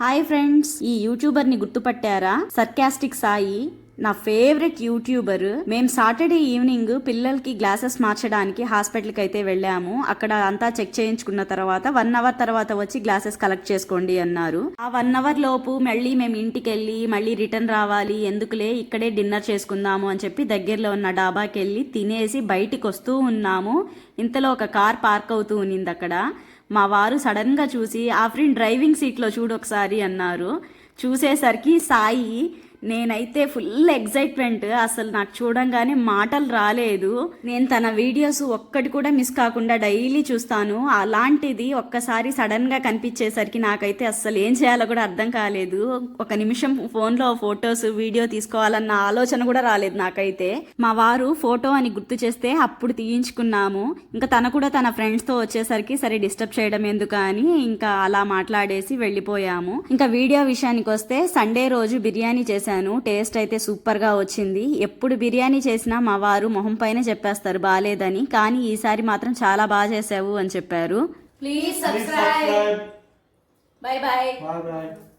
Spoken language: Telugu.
హాయ్ ఫ్రెండ్స్ ఈ యూట్యూబర్ని గుర్తుపట్టారా? సర్కాస్టిక్ సాయి నా ఫేవరెట్ యూట్యూబర్. మేము సాటర్డే ఈవినింగ్ పిల్లలకి గ్లాసెస్ మార్చడానికి హాస్పిటల్కి అయితే వెళ్ళాము. అక్కడ అంతా చెక్ చేయించుకున్న తర్వాత వన్ అవర్ తర్వాత వచ్చి గ్లాసెస్ కలెక్ట్ చేసుకోండి అన్నారు. ఆ వన్ అవర్ లోపు మళ్ళీ మేము ఇంటికి వెళ్ళి మళ్ళీ రిటర్న్ రావాలి. ఎందుకులే? ఇక్కడే డిన్నర్ చేసుకుందాము అని చెప్పి దగ్గరలో ఉన్న డాబాకి వెళ్ళి తినేసి బయటికి వస్తూ ఉన్నాము. ఇంతలో ఒక కార్ పార్క్ అవుతూ ఉన్నింది అక్కడ మా వారు సడన్గా చూసి ఆ ఫ్రెండ్ డ్రైవింగ్ సీట్లో చూడు ఒకసారి అన్నారు. చూసేసరికి సాయి నేనైతే ఫుల్ ఎగ్జైట్మెంట్ అసలు నాకు చూడంగానే మాటలు రాలేదు. నేను తన వీడియోస్ ఒక్కటి కూడా మిస్ కాకుండా డైలీ చూస్తాను. అలాంటిది ఒక్కసారి సడన్గా కనిపించేసరికి నాకైతే అస్సలు ఏం చేయాలో కూడా అర్థం కాలేదు. ఒక నిమిషం ఫోన్లో ఫొటోస్ వీడియో తీసుకోవాలన్న ఆలోచన కూడా రాలేదు నాకైతే. మా వారు ఫోటో అని గుర్తు చేస్తే అప్పుడు తీయించుకున్నాము. ఇంకా తన కూడా తన ఫ్రెండ్స్తో వచ్చేసరికి సరే డిస్టర్బ్ చేయడం ఎందుకు అని ఇంకా అలా మాట్లాడేసి వెళ్ళిపోయాము. ఇంకా వీడియో విషయానికి వస్తే సండే రోజు బిర్యానీ చేశాను. టేస్ట్ అయితే సూపర్గా వచ్చింది. ఎప్పుడు బిర్యానీ చేసినా మా వారు మొహం పైన చెప్పేస్తారు బాగాలేదని కానీ ఈసారి మాత్రం చాలా బాగా చేసావు అని చెప్పారు. Please Please subscribe. subscribe.